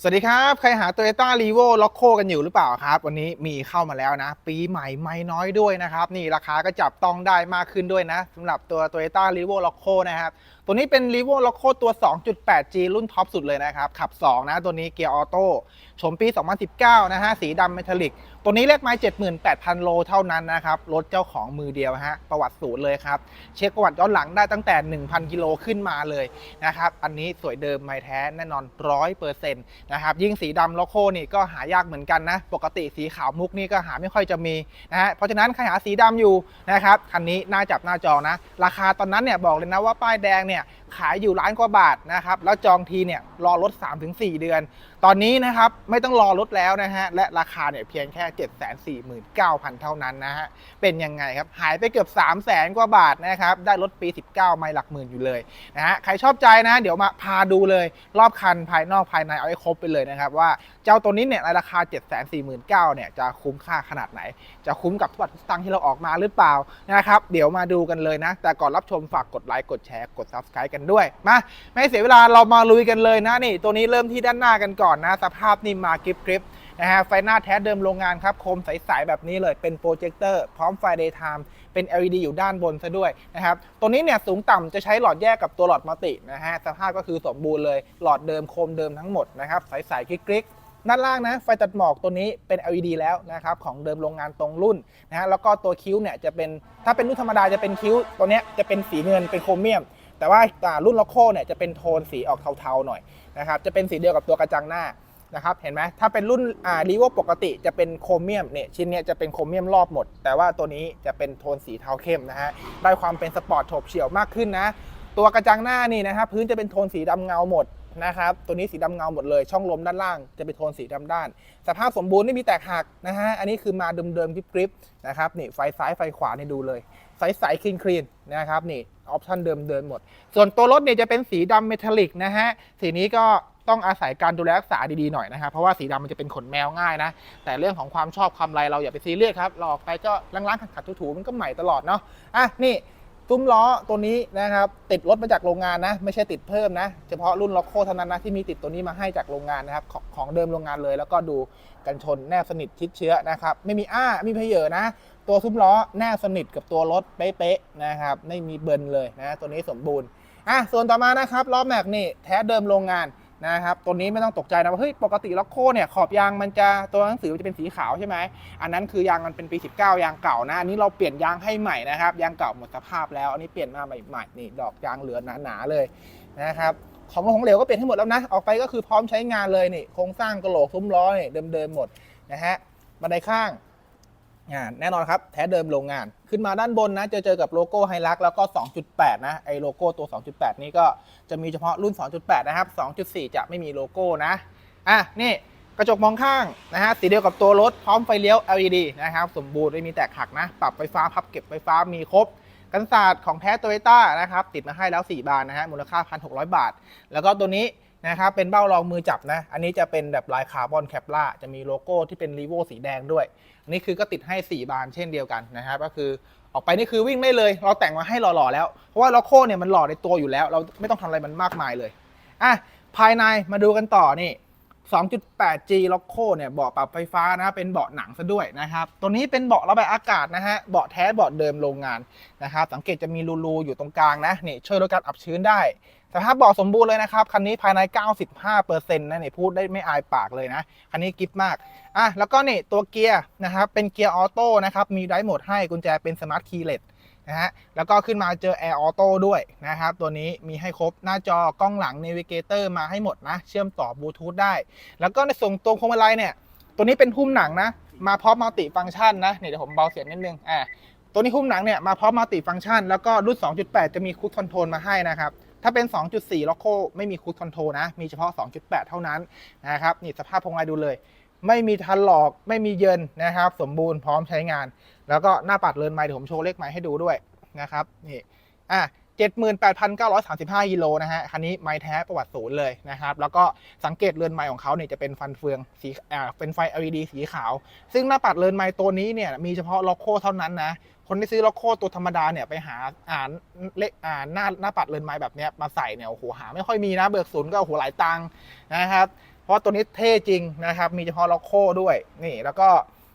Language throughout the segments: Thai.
สวัสดีครับ ใครหา Toyota r e v o l o c o กันอยู่หรือเปล่าครับ วันนี้มีเข้ามาแล้วนะ ปีใหม่ไม่น้อยด้วยนะครับ นี่ราคาก็จับต้องได้มากขึ้นด้วยนะสำหรับตัว Toyota r e v o l o c o นะครับตัวนี้เป็น r e v o l o c o ตัว 2.8G รุ่นท็อปสุดเลยนะครับ ขับ 2 นะ ตัวนี้เกียร์ออโต้ชมปี 2019 นะฮะ สีดำเมทัลลิก ตัวนี้เลขไม้ 78,000 โลเท่านั้นนะครับ รถเจ้าของมือเดียวฮะ ประวัติศูนย์เลยครับ เช็คประวัติย้อนหลังได้ตั้งแต่ 1,000 กิโลขึ้นมาเลยนะครับ อันนี้สวยเดิมไม่แท้แน่นอน 100%นะครับ ยิ่งสีดำโลโก้นี่ก็หายากเหมือนกันนะ ปกติสีขาวมุกนี่ก็หาไม่ค่อยจะมีนะฮะ เพราะฉะนั้นใครหาสีดำอยู่นะครับ คันนี้น่าจับหน้าจอนะ ราคาตอนนั้นเนี่ยบอกเลยนะว่าป้ายแดงเนี่ย ขายอยู่ล้านกว่าบาทนะครับ แล้วจองทีเนี่ยรอรถ 3-4 เดือน ตอนนี้นะครับไม่ต้องรอรถแล้วนะฮะ และราคาเนี่ยเพียงแค่ 749,000 เท่านั้นนะฮะ เป็นยังไงครับ หายไปเกือบ 3 0 0แสนกว่าบาทนะครับ ได้รถปี 19 ไม่หลักหมื่นอยู่เลยนะฮะ ใครชอบใจนะ เดี๋ยวมาพาดูเลย รอบคันภายนอกภายในเอาให้ครบไปเลยนะครับ ว่าเจ้าตัวนี้เนี่ยในราคา 749,000เนี่ยจะคุ้มค่าขนาดไหน จะคุ้มกับทุกบาททุกสตางค์ที่เราออกมาหรือเปล่านะครับ เดี๋ยวมาดูกันเลยนะ แต่ก่อนรับชมฝากกดไลค์กดแชร์กด subscribe กันด้วยมาไม่เสียเวลาเรามาลุยกันเลยนะนี่ตัวนี้เริ่มที่ด้านหน้ากันก่อนนะ สภาพนี่มากริบกริบนะฮะไฟหน้าแท้เดิมโรงงานครับ โคมใส ๆ แบบนี้เลยเป็นโปรเจคเตอร์พร้อมไฟ daytime เป็น LED อยู่ด้านบนซะด้วยนะครับ ตัวนี้เนี่ยสูงต่ำจะใช้หลอดแยกกับตัวหลอดมัลตินะฮะสภาพก็คือสมบูรณ์เลย หลอดเดิมโคมเดิมทั้งหมดนะครับ ใสๆกริกๆด้านล่างนะไฟตัดหมอกตัวนี้เป็น LED แล้วนะครับของเดิมโรงงานตรงรุ่นนะฮะแล้วก็ตัวคิ้วเนี่ยจะเป็นถ้าเป็นรุ่นธรรมดาจะเป็นคิ้วตัวเนี้ยจะเป็นสีเงินเป็นโครเมียม แต่ว่ารุ่นล็อกโคเนี่ยจะเป็นโทนสีออกเทาๆหน่อยนะครับจะเป็นสีเดียวกับตัวกระจังหน้านะครับเห็นไหมถ้าเป็นรุ่นอ่ารีโวปกติจะเป็นโครเมียมเนี่ยชิ้นเนี้ยจะเป็นโครเมียมรอบหมด แต่ว่าตัวนี้จะเป็นโทนสีเทาเข้มนะฮะได้ความเป็นสปอร์ตโฉบเฉี่ยวมากขึ้นนะตัวกระจังหน้านี่นะครับพื้นจะเป็นโทนสีดำเงาหมดนะครับตัวนี้สีดำเงาหมดเลยช่องลมด้านล่างจะเป็นโทนสีดำด้าน สภาพสมบูรณ์ไม่มีแตกหักนะฮะอันนี้คือมาเดิมๆกริบๆนะครับนี่ไฟซ้ายไฟขวานี่ดูเลยใสๆคลีนคลีนๆนะครับนี่ ออปชันเดิมเดินหมด ส่วนตัวรถเนี่ยจะเป็นสีดำเมทัลลิกนะฮะ สีนี้ก็ต้องอาศัยการดูแลรักษาดีๆหน่อยนะครับ เพราะว่าสีดำมันจะเป็นขนแมวง่ายนะ แต่เรื่องของความชอบความไรเราอย่าไปซีเรียสครับหลออกไปก็ล้างๆขัดๆถูๆมันก็ใหม่ตลอดเนาะ อะนี่ ซุ้มล้อตัวนี้นะครับ ติดรถมาจากโรงงานนะ ไม่ใช่ติดเพิ่มนะ เฉพาะรุ่นล็อกโคเท่านั้นนะที่มีติดตัวนี้มาให้จากโรงงานนะครับของของเดิมโรงงานเลย แล้วก็ดูกันชนแนบสนิทชิดเชื้อนะครับ ไม่มีอ้าไม่มีเพเยอนะ ตัวซุ้มล้อแนบสนิทกับตัวรถเป๊ะๆนะครับ ไม่มีเบิร์นเลยนะ ตัวนี้สมบูรณ์อะส่วนต่อมานะครับล้อแม็กนี่แท้เดิมโรงงาน นะครับตัวนี้ไม่ต้องตกใจนะว่าเฮ้ยปกติล็อกโคเนี่ยขอบยางมันจะตัวหนังสือมันจะเป็นสีขาวใช่ไหมอันนั้นคือยางมันเป็นปี 19 ยางเก่านะอันนี้เราเปลี่ยนยางให้ใหม่นะครับยางเก่าหมดสภาพแล้วอันนี้เปลี่ยนมาใหม่ๆนี่ดอกยางเหลือหนาๆเลยนะครับของของเหลวก็เปลี่ยนให้หมดแล้วนะออกไปก็คือพร้อมใช้งานเลยนี่โครงสร้างกระโหลกซุ้มล้อนี่เดิมๆหมดนะฮะบันไดข้าง แน่นอนครับ แท้เดิมโรงงาน ขึ้นมาด้านบนนะจะเจอกับโลโก้ไฮลักแล้วก็ 2.8 นะไอโลโก้ตัว 2.8 นี้ก็จะมีเฉพาะรุ่น 2.8 นะครับ 2.4 จะไม่มีโลโก้นะอะนี่กระจกมองข้างนะฮะสีเดียวกับตัวรถพร้อมไฟเลี้ยว LED นะครับ สมบูรณ์ไม่มีแตกหักนะ ปรับไฟฟ้าพับเก็บไฟฟ้ามีครบ กันศาสตร์ของแท้โตโยต้านะครับ ติดมาให้แล้ว 4 บานนะฮะมูลค่า 1,600 บาท แล้วก็ตัวนี้ นะครับเป็นเบ้ารองมือจับนะ อันนี้จะเป็นแบบลายคาร์บอนแคปล่าจะมีโลโก้ที่เป็นรีโวสีแดงด้วย อันนี้คือก็ติดให้ 4 บานเช่นเดียวกันนะครับ ก็คือออกไปนี่คือวิ่งได้เลย เราแต่งมาให้หล่อๆแล้ว เพราะว่าโลโก้เนี่ยมันหล่อในตัวอยู่แล้ว เราไม่ต้องทำอะไรมันมากมายเลยอะภายในมาดูกันต่อนี่ 2.8G ล็อกโคเนี่ยเบาะปรับไฟฟ้านะเป็นเบาะหนังซะด้วยนะครับ ตัวนี้เป็นเบาะระบายอากาศนะฮะ เบาะแท้เบาะเดิมโรงงานนะครับ สังเกตจะมีรูๆอยู่ตรงกลางนะ นี่ช่วยลดการอับชื้นได้ สภาพเบาะสมบูรณ์เลยนะครับ คันนี้ภายใน 95%นะเนี่ยพูดได้ไม่อายปากเลยนะ คันนี้กิฟมาก อะ แล้วก็นี่ตัวเกียร์นะครับ เป็นเกียร์ออโต้นะครับ มีไดร์โหมดให้กุญแจเป็นสมาร์ทคีย์เลสนะฮะ แล้วก็ขึ้นมาเจอ Air Auto ด้วยนะครับ ตัวนี้มีให้ครบหน้าจอกล้องหลัง Navigator มาให้หมดนะ เชื่อมต่อบลูทูธได้ แล้วก็ในส่วนตรงพวงมาลัยเนี่ย ตัวนี้เป็นหุ้มหนังนะ มาพร้อมมัลติฟังก์ชันนะเนี่ยเดี๋ยวผมเบาเสียงนิดนึง อ่าตัวนี้หุ้มหนังเนี่ยมาพร้อมมัลติฟังก์ชัน แล้วก็รุ่น 2.8 จะมีคูดคอนโทรลมาให้นะครับ ถ้าเป็น 2.4 ล็อกโคไม่มีคูดคอนโทรนะ มีเฉพาะ 2.8 เท่านั้นนะครับนี่สภาพพวงมาลัยดูเลย ไม่มีทันหลอกไม่มีเยินนะครับ สมบูรณ์พร้อมใช้งาน แล้วก็หน้าปัดเรือนไม้เดี๋ยวผมโชว์เลขไม้ให้ดูด้วยนะครับนี่อะ78,935กิโลนะฮะ คันนี้ไม้แท้ประวัติศูนย์เลยนะครับ แล้วก็สังเกตเรือนไม้ของเขาเนี่ยจะเป็นฟันเฟืองสีอ่าเป็นไฟ LED สีขาว ซึ่งหน้าปัดเรือนไม้ตัวนี้เนี่ยมีเฉพาะล็อกโคเท่านั้นนะ คนที่ซื้อล็อกโคตัวธรรมดาเนี่ยไปหาอ่านเลขอ่านหน้าหน้าปัดเรือนไม้แบบเนี้ยมาใส่เนี่ยโอ้โหหาไม่ค่อยมีนะเบิกศูนย์ก็โอ้โหหลายตังค์นะครับ เพราะตัวนี้เท่จริงนะครับ มีเฉพาะล็อกโคด้วยนี่แล้วก็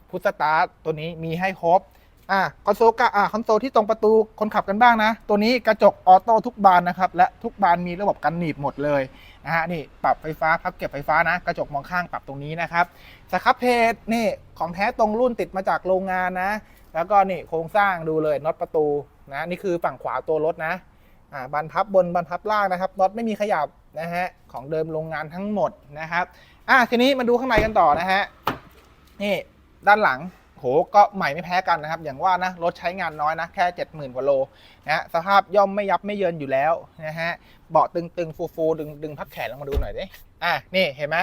พุทสตาร์ตัวนี้มีให้ครบอะคอนโซลกะอะคอนโซลที่ตรงประตูคนขับกันบ้างนะ ตัวนี้กระจกออโต้ทุกบานนะครับ และทุกบานมีระบบกันหนีบหมดเลยนะฮะนี่ปรับไฟฟ้าพับเก็บไฟฟ้านะ กระจกมองข้างปรับตรงนี้นะครับสครับเพจนี่ของแท้ตรงรุ่นติดมาจากโรงงานนะ แล้วก็นี่โครงสร้างดูเลยน็อตประตูนะนี่คือฝั่งขวาตัวรถนะอ่าบานพับบนบานพับล่างนะครับน็อตไม่มีขยับนะฮะของเดิมโรงงานทั้งหมดนะครับอะทีนี้มาดูข้างในกันต่อนะฮะนี่ด้านหลังโหก็ใหม่ไม่แพ้กันนะครับ อย่างว่านะรถใช้งานน้อยนะแค่ 70,000กว่าโลนะฮะสภาพย่อมไม่ยับไม่เยินอยู่แล้วนะฮะเบาะตึงๆ ฟูๆดึงดึงพับแขนลงมาดูหน่อยดิอะนี่เห็นไหม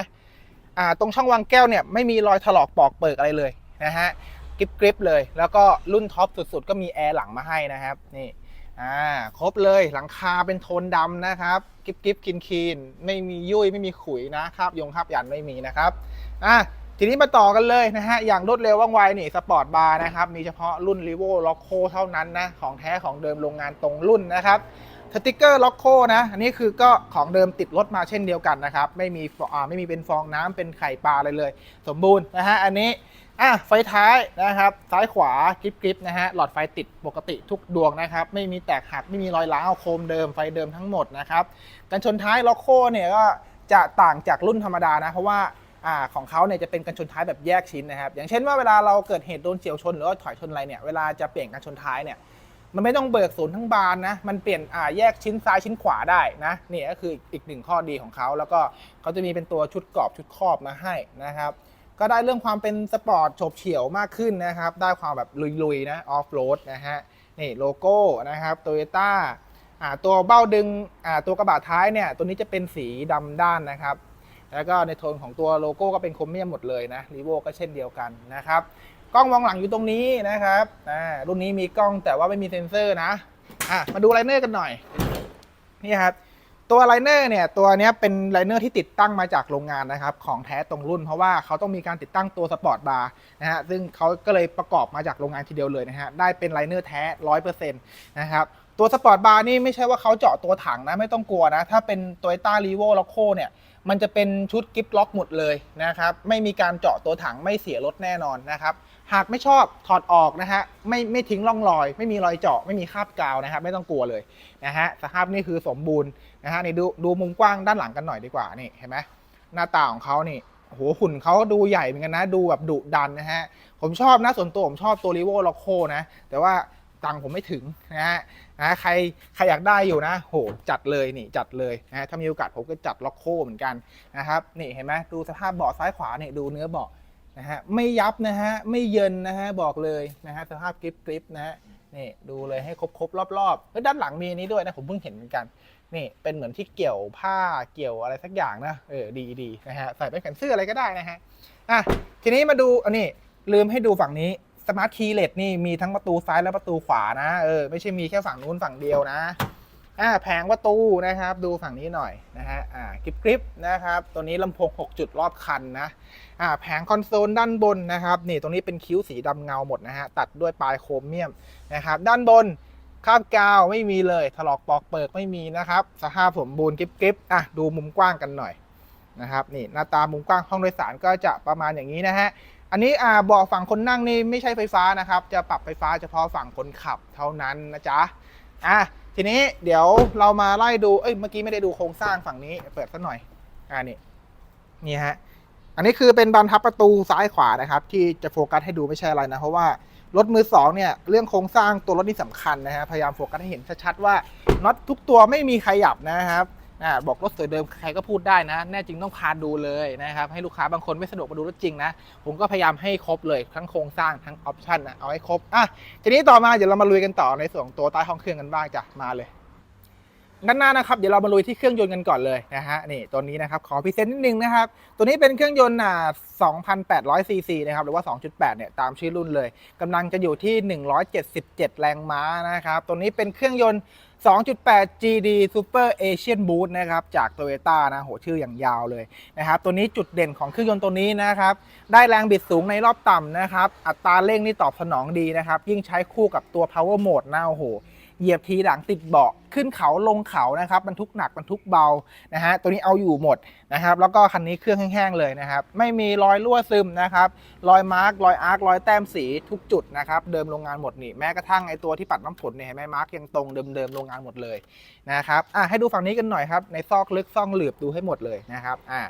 อ่าตรงช่องวางแก้วเนี่ยไม่มีรอยถลอกปอกเปิกอะไรเลยนะฮะ กริบกริบเลย แล้วก็รุ่นท็อปสุดๆ ก็มีแอร์หลังมาให้นะครับนี่อ่าครบเลยหลังคาเป็นโทนดำนะครับกริบกริบคินคีนไม่มียุ่ยไม่มีขุยนะครับยงครับยันไม่มีนะครับอะทีนี้มาต่อกันเลยนะฮะ อย่างรวดเร็วว่องไวนี่สปอร์ตบาร์นะครับ มีเฉพาะรุ่น r ี v o l o c o เท่านั้นนะ ของแท้ของเดิมโรงงานตรงรุ่นนะครับสติกเกอร์ล็อกโคนะ อันนี้คือก็ของเดิมติดรถมาเช่นเดียวกันนะครับ ไม่มีฟอ่าไม่มีเป็นฟองน้ำเป็นไข่ปลาอะไรเลย สมบูรณ์นะฮะ อันนี้ อะไฟท้ายนะครับ ซ้ายขวากริบกริบนะฮะหลอดไฟติดปกติทุกดวงนะครับ ไม่มีแตกหักไม่มีรอยร้าวโคมเดิมไฟเดิมทั้งหมดนะครับกันชนท้ายล็อกโคเนี่ยก็จะต่างจากรุ่นธรรมดานะ เพราะว่าอ่าของเขาเนี่ยจะเป็นกันชนท้ายแบบแยกชิ้นนะครับ อย่างเช่นว่าเวลาเราเกิดเหตุโดนเฉียวชนหรือว่าถอยชนอะไรเนี่ยเวลาจะเปลี่ยนกันชนท้ายเนี่ยมันไม่ต้องเบิกศูนย์ทั้งบานนะ มันเปลี่ยนอ่าแยกชิ้นซ้ายชิ้นขวาได้นะ นี่ก็คืออีกหนึ่งข้อดีของเขา แล้วก็เขาจะมีเป็นตัวชุดกรอบชุดครอบมาให้นะครับ ก็ได้เรื่องความเป็นสปอร์ตโฉบเฉี่ยวมากขึ้นนะครับ ได้ความแบบลุยๆนะออฟโรดนะฮะนี่โลโก้นะครับโตโยต้าอ่าตัวเบ้าดึงอ่าตัวกระบะท้ายเนี่ย ตัวนี้จะเป็นสีดำด้านนะครับ แล้วก็ในโทนของตัวโลโก้ก็เป็นโครเมียมหมดเลยนะรีโวก็เช่นเดียวกันนะครับกล้องมองหลังอยู่ตรงนี้นะครับอ่ารุ่นนี้มีกล้องแต่ว่าไม่มีเซ็นเซอร์นะอะมาดูไลเนอร์กันหน่อยนี่ครับ ตัวไลเนอร์เนี่ยตัวนี้เป็นไลเนอร์ที่ติดตั้งมาจากโรงงานนะครับของแท้ตรงรุ่น เพราะว่าเขาต้องมีการติดตั้งตัวสปอร์ตบาร์นะฮะซึ่งเขาก็เลยประกอบมาจากโรงงานทีเดียวเลยนะฮะได้เป็นไลเนอร์แท้ร้อยเปอร์เซ็นต์นะครับตัวสปอร์ตบาร์นี่ไม่ใช่ว่าเขาเจาะตัวถังนะไม่ต้องกลัวนะ ถ้าเป็น t o y ต้ารีโวล็อกโคเนี่ยมันจะเป็นชุดกิฟต์ล็อกหมดเลยนะครับไม่มีการเจาะตัวถังไม่เสียรถแน่นอนนะครับหากไม่ชอบถอดออกนะฮะไม่ไม่ทิ้งร่องรอย ไม่มีรอยเจาะไม่มีคราบกาวนะครับไม่ต้องกลัวเลยนะฮะสภาพนี่คือสมบูรณ์ นะฮะนี่ดูดูมุมกว้างด้านหลังกันหน่อยดีกว่านี่เห็นไหมหน้าตาของเขานี่โอ้โหหุ่นเขาดูใหญ่เหมือนกันนะดูแบบดุดันนะฮะผมชอบนะส่วนตัวผมชอบตัวรีโวล็อกโคนะแต่ว่าตังผมไม่ถึงนะฮะนะใครใครอยากได้อยู่นะ โหจัดเลยนี่จัดเลยนะฮะถ้ามีโอกาสผมก็จัดล็อกโคเหมือนกันนะครับนี่เห็นไหมดูสภาพเบาะซ้ายขวาเนี่ยดูเนื้อเบาะนะฮะไม่ยับนะฮะไม่เยินนะฮะบอกเลยนะฮะสภาพกริปกริปนะฮะนี่ดูเลยให้ครบครบรอบๆแล้วด้านหลังมีอันนี้ด้วยนะผมเพิ่งเห็นเหมือนกัน นี่เป็นเหมือนที่เกี่ยวผ้าเกี่ยวอะไรสักอย่างนะเออดีดีนะฮะใส่ไปแขนเสื้ออะไรก็ได้นะฮะอะทีนี้มาดูอันนี้ลืมให้ดูฝั่งนี้สมาร์ทคีย์เลสนี่มีทั้งประตูซ้ายและประตูขวานะเออไม่ใช่มีแค่ฝั่งนู้นฝั่งเดียวนะอ่าแผงประตูนะครับ ดูฝั่งนี้หน่อยนะฮะอ่ากริบกริบนะครับ ตัวนี้ลำโพง 6 จุดรอบคันนะอ่าแผงคอนโซลด้านบนนะครับ นี่ตรงนี้เป็นคิ้วสีดำเงาหมดนะฮะตัดด้วยปลายโครเมียมนะครับ ด้านบน คราบกาวไม่มีเลย ถลอกปอกเปิกไม่มีนะครับ สภาพสมบูรณ์กริบกริบอะดูมุมกว้างกันหน่อยนะครับนี่หน้าตามุมกว้างห้องโดยสารก็จะประมาณอย่างนี้นะฮะอันนี้อ่าเบาะฝั่งคนนั่งนี่ไม่ใช่ไฟฟ้านะครับ จะปรับไฟฟ้าเฉพาะฝั่งคนขับเท่านั้นนะจ๊ะอะทีนี้เดี๋ยวเรามาไล่ดูเอ้ยเมื่อกี้ไม่ได้ดูโครงสร้างฝั่งนี้เปิดสักหน่อยอ่านี่นี่ฮะอันนี้คือเป็นบานพับประตูซ้ายขวานะครับ ที่จะโฟกัสให้ดูไม่ใช่อะไรนะเพราะว่า รถมือสองเนี่ยเรื่องโครงสร้างตัวรถนี่สำคัญนะฮะพยายามโฟกัสให้เห็นชัดๆว่าน็อตทุกตัวไม่มีขยับนะครับอ่าบอกรถสวยเดิมใครก็พูดได้นะ แน่จริงต้องพาดูเลยนะครับ ให้ลูกค้าบางคนไม่สะดวกมาดูรถจริงนะ ผมก็พยายามให้ครบเลยทั้งโครงสร้างทั้งออปชันนะเอาให้ครบอะทีนี้ต่อมาเดี๋ยวเรามาลุยกันต่อในส่วนของตัวใต้ห้องเครื่องกันบ้างจ้ะมาเลย ด้านหน้านะครับเดี๋ยวเรามาลุยที่เครื่องยนต์กันก่อนเลยนะฮะนี่ตัวนี้นะครับขอพรีเซนต์นิดนึงนะครับตัวนี้เป็นเครื่องยนต์อ่า2,800ซีซีนะครับหรือว่า 2.8 เนี่ยตามชื่อรุ่นเลยกำลังจะอยู่ที่ 177 แรงม้านะครับตัวนี้เป็นเครื่องยนต์ 2.8 GD Super Asian Boost นะครับจาก Toyota นะโหชื่ออย่างยาวเลยนะครับตัวนี้จุดเด่นของเครื่องยนต์ตัวนี้นะครับได้แรงบิดสูงในรอบต่ำนะครับอัตราเร่งนี่ตอบสนองดีนะครับยิ่งใช้คู่กับตัว Power Mode นะโอ้โห เหยียบทีหลังติดเบาะขึ้นเขาลงเขานะครับบรรทุกหนักบรรทุกเบานะฮะตัวนี้เอาอยู่หมดนะครับแล้วก็คันนี้เครื่องแห้งๆเลยนะครับไม่มีรอยรั่วซึมนะครับรอยมาร์กรอยอาร์ครอยแต้มสีทุกจุดนะครับเดิมโรงงานหมดนี่แม้กระทั่งไอตัวที่ปัดน้ำฝนเนี่ยเห็นไหมมาร์กยังตรงเดิมๆโรงงานหมดเลยนะครับอะให้ดูฝั่งนี้กันหน่อยครับในซอกลึกซอกหลืบดูให้หมดเลยนะครับอะ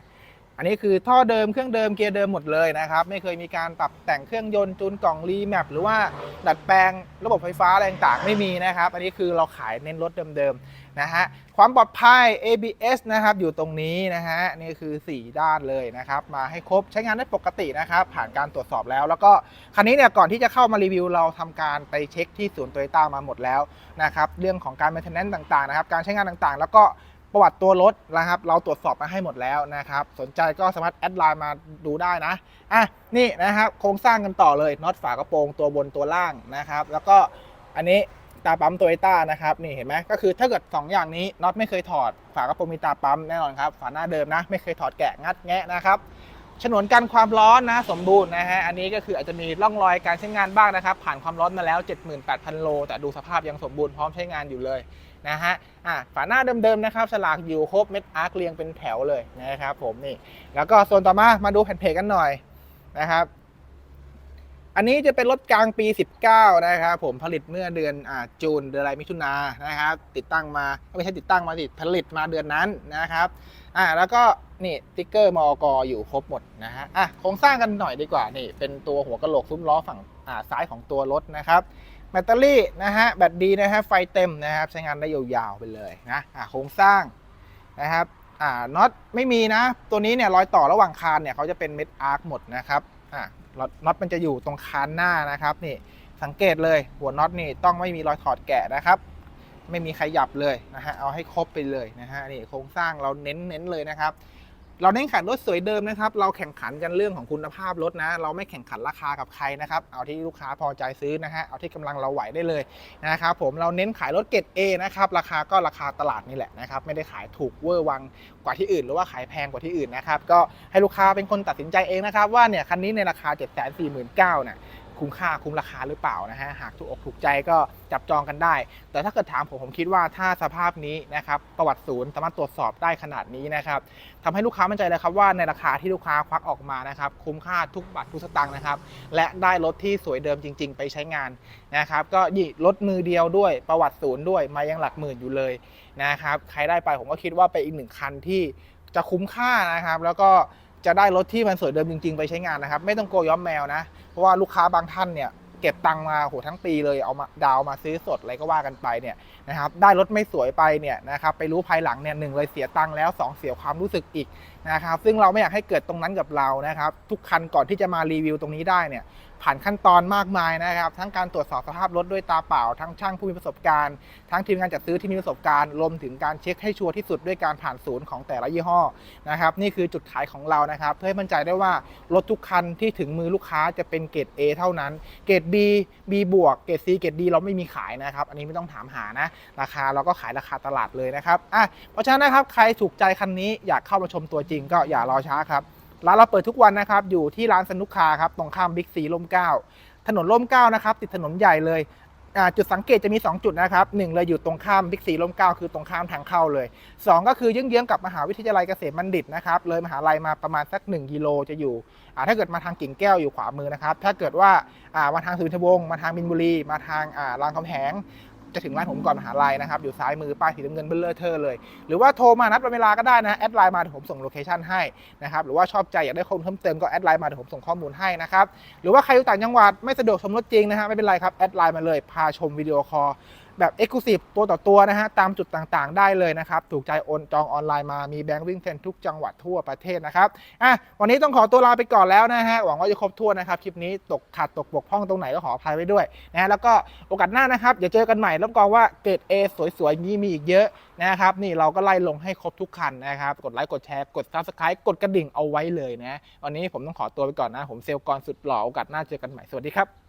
อันนี้คือท่อเดิมเครื่องเดิมเกียร์เดิมหมดเลยนะครับ ไม่เคยมีการปรับแต่งเครื่องยนต์จูนกล่องรีแมปหรือว่าดัดแปลงระบบไฟฟ้าอะไรต่างๆไม่มีนะครับ อันนี้คือเราขายเน้นรถเดิมๆนะฮะความปลอดภัย ABS นะครับอยู่ตรงนี้นะฮะนี่คือ 4 ด้านเลยนะครับ มาให้ครบใช้งานได้ปกตินะครับ ผ่านการตรวจสอบแล้ว แล้วก็คันนี้เนี่ยก่อนที่จะเข้ามารีวิวเราทำการไปเช็คที่ศูนย์โตโยต้ามาหมดแล้วนะครับเรื่องของการ maintenance ต่างๆนะครับการใช้งานต่างๆ แล้วก็ ประวัติตัวรถนะครับ เราตรวจสอบมาให้หมดแล้วนะครับ สนใจก็สามารถแอดไลน์มาดูได้นะ อะ นี่นะครับ โครงสร้างกันต่อเลย น็อตฝากระโปรงตัวบนตัวล่างนะครับ แล้วก็อันนี้ตาปั๊มโตโยต้านะครับ นี่เห็นไหมก็คือถ้าเกิด 2 อย่างนี้น็อตไม่เคยถอด ฝากระโปรงมีตาปั๊มแน่นอนครับ ฝาหน้าเดิมนะ ไม่เคยถอดแกะงัดแงะนะครับฉนวนกันความร้อนนะสมบูรณ์นะฮะอันนี้ก็คืออาจจะมีร่องรอยการใช้งานบ้างนะครับ ผ่านความร้อนมาแล้ว 78,000 โล แต่ดูสภาพยังสมบูรณ์พร้อมใช้งานอยู่เลย นะฮะอะฝาหน้าเดิมๆนะครับฉลากอยู่ครบเม็ดอาร์คเรียงเป็นแถวเลยนะครับผมนี่แล้วก็ส่วนต่อมามาดูแผ่นเพจกันหน่อยนะครับอันนี้จะเป็นรถกลางปี 19 นะครับผมผลิตเมื่อเดือนอ่าจูนเดือนอะไรมิถุนานะครับติดตั้งมาไม่ใช่ติดตั้งมาสิผลิตมาเดือนนั้นนะครับอ่าแล้วก็นี่ติ๊กเกอร์มอกอยู่ครบหมดนะฮะอะโครงสร้างกันหน่อยดีกว่านี่เป็นตัวหัวกระโหลกซุ้มล้อฝั่งอ่าซ้ายของตัวรถนะครับ แบตเตอรี่นะฮะแบตดีนะฮะไฟเต็มนะครับ ใช้งานได้ยาวๆไปเลยนะอ่าโครงสร้างนะครับอ่าน็อตไม่มีนะ ตัวนี้เนี่ยรอยต่อระหว่างคานเนี่ยเขาจะเป็นเม็ดอาร์คหมดนะครับอ่าน็อตมันจะอยู่ตรงคานหน้านะครับนี่สังเกตเลยหัวน็อตนี่ต้องไม่มีรอยถอดแกะนะครับ ไม่มีขยับเลยนะฮะเอาให้ครบไปเลยนะฮะนี่โครงสร้างเราเน้นเน้นเลยนะครับ เราเน้นขันรถสวยเดิมนะครับ เราแข่งขันกันเรื่องของคุณภาพรถนะ เราไม่แข่งขันราคากับใครนะครับ เอาที่ลูกค้าพอใจซื้อนะฮะ เอาที่กำลังเราไหวได้เลยนะครับผม เราเน้นขายรถเกรด A นะครับ ราคาก็ราคาตลาดนี่แหละนะครับ ไม่ได้ขายถูกเวอร์วังกว่าที่อื่น หรือว่าขายแพงกว่าที่อื่นนะครับ ก็ให้ลูกค้าเป็นคนตัดสินใจเองนะครับว่าเนี่ยคันนี้ในราคา 7 4 9 0 0 0เนี่ย คุ้มค่าคุ้มราคาหรือเปล่านะฮะหากถูกอกถูกใจก็จับจองกันได้ แต่ถ้าเกิดถามผมผมคิดว่าถ้าสภาพนี้นะครับประวัติศูนย์สามารถตรวจสอบได้ขนาดนี้นะครับทำให้ลูกค้ามั่นใจเลยครับว่าในราคาที่ลูกค้าควักออกมานะครับคุ้มค่าทุกบาททุกสตางค์นะครับและได้รถที่สวยเดิมจริง ๆ ไปใช้งานนะครับก็ยี่รถมือเดียวด้วยประวัติศูนย์ด้วยมายังหลักหมื่นอยู่เลยนะครับใครได้ไปผมก็คิดว่าเป็นอีกหนึ่งคันที่จะคุ้มค่านะครับ แล้วก็ จะได้รถที่มันสวยเดิมจริง ๆ ไปใช้งานนะครับ ไม่ต้องโกย้อมแมวนะ เพราะว่าลูกค้าบางท่านเนี่ยเก็บตังมาโหทั้งปีเลยเอามาดาวมาซื้อสดอะไรก็ว่ากันไปเนี่ยนะครับได้รถไม่สวยไปเนี่ยนะครับไปรู้ภายหลังเนี่ยหนึ่งเลยเสียตังแล้วสองเสียความรู้สึกอีกนะครับซึ่งเราไม่อยากให้เกิดตรงนั้นกับเรานะครับทุกคันก่อนที่จะมารีวิวตรงนี้ได้เนี่ย ผ่านขั้นตอนมากมายนะครับ ทั้งการตรวจสอบสภาพรถด้วยตาเปล่า ทั้งช่างผู้มีประสบการณ์ ทั้งทีมงานจัดซื้อที่มีประสบการณ์ รวมถึงการเช็คให้ชัวร์ที่สุดด้วยการผ่านศูนย์ของแต่ละยี่ห้อนะครับ นี่คือจุดขายของเรานะครับ เพื่อให้มั่นใจได้ว่ารถทุกคันที่ถึงมือลูกค้าจะเป็นเกรด A เท่านั้น เกรด B B บวก เกรด C เกรด D เราไม่มีขายนะครับ อันนี้ไม่ต้องถามหานะ ราคาเราก็ขายราคาตลาดเลยนะครับ อะ เพราะฉะนั้นนะครับ ใครถูกใจคันนี้อยากเข้ามาชมตัวจริงก็อย่ารอช้าครับ ร้านเราเปิดทุกวันนะครับ อยู่ที่ร้านสนุกคาครับ ตรงข้ามบิ๊กซีร่มเก้าถนนร่มเก้านะครับ ติดถนนใหญ่เลยจุดสังเกตจะมี 2 จุดนะครับหนึ่งเลยอยู่ตรงข้ามบิ๊กซีร่มเก้าคือตรงข้ามทางเข้าเลย 2 ก็คือเยื้องๆกับมหาวิทยาลัยเกษตรบัณฑิตนะครับ เลยมหาลัยมาประมาณสัก 1กิโลจะอยู่ ถ้าเกิดมาทางกิ่งแก้วอยู่ขวามือนะครับ ถ้าเกิดว่ามาทางสุนทรวงศ์มาทางมินบุรี มาทางรามคำแหง จะถึงร้านผมก่อนมหาลัยนะครับ อยู่ซ้ายมือป้ายสีน้ำเงินเบลเลอร์เทอร์เลย หรือว่าโทรมานัดวันเวลาก็ได้นะแอดไลน์มาเดี๋ยวผมส่งโลเคชั่นให้นะครับหรือว่าชอบใจอยากได้ข้อมูลเพิ่มเติมก็แอดไลน์มาเดี๋ยวผมส่งข้อมูลให้นะครับหรือว่าใครอยู่ต่างจังหวัดไม่สะดวกชมรถจริงนะฮะไม่เป็นไรครับแอดไลน์มาเลยพาชมวิดีโอคอล แบบ e x c l u s i v e ตัวต่อตัวนะฮะตามจุดต่างๆ ได้เลยนะครับ ถูกใจโอนจองออนไลน์มามีแบงค์วิ่งเซ็นทุกจังหวัดทั่วประเทศนะครับอะวันนี้ต้องขอตัวลาไปก่อนแล้วนะฮะหวังว่าจะครบถ้วนนะครับคลิปนี้ตกขาดตกบกพร่องตรงไหนก็ขออภัยไว้ด้วยนะฮะแล้วก็โอกาสหน้านะครับอย่าเจอกันใหม่รับรองว่าเกรด A สวยๆนี้มีอีกเยอะนะครับนี่เราก็ไล่ลงให้ครบทุกคันนะครับกดไลค์กดแชร์กด subscribe กดกระดิ่งเอาไว้เลยนะวันนี้ผมต้องขอตัวไปก่อนนะ ผมเซลกรสุดหล่อโอกาสหน้าเจอกันใหม่สวัสดีครับ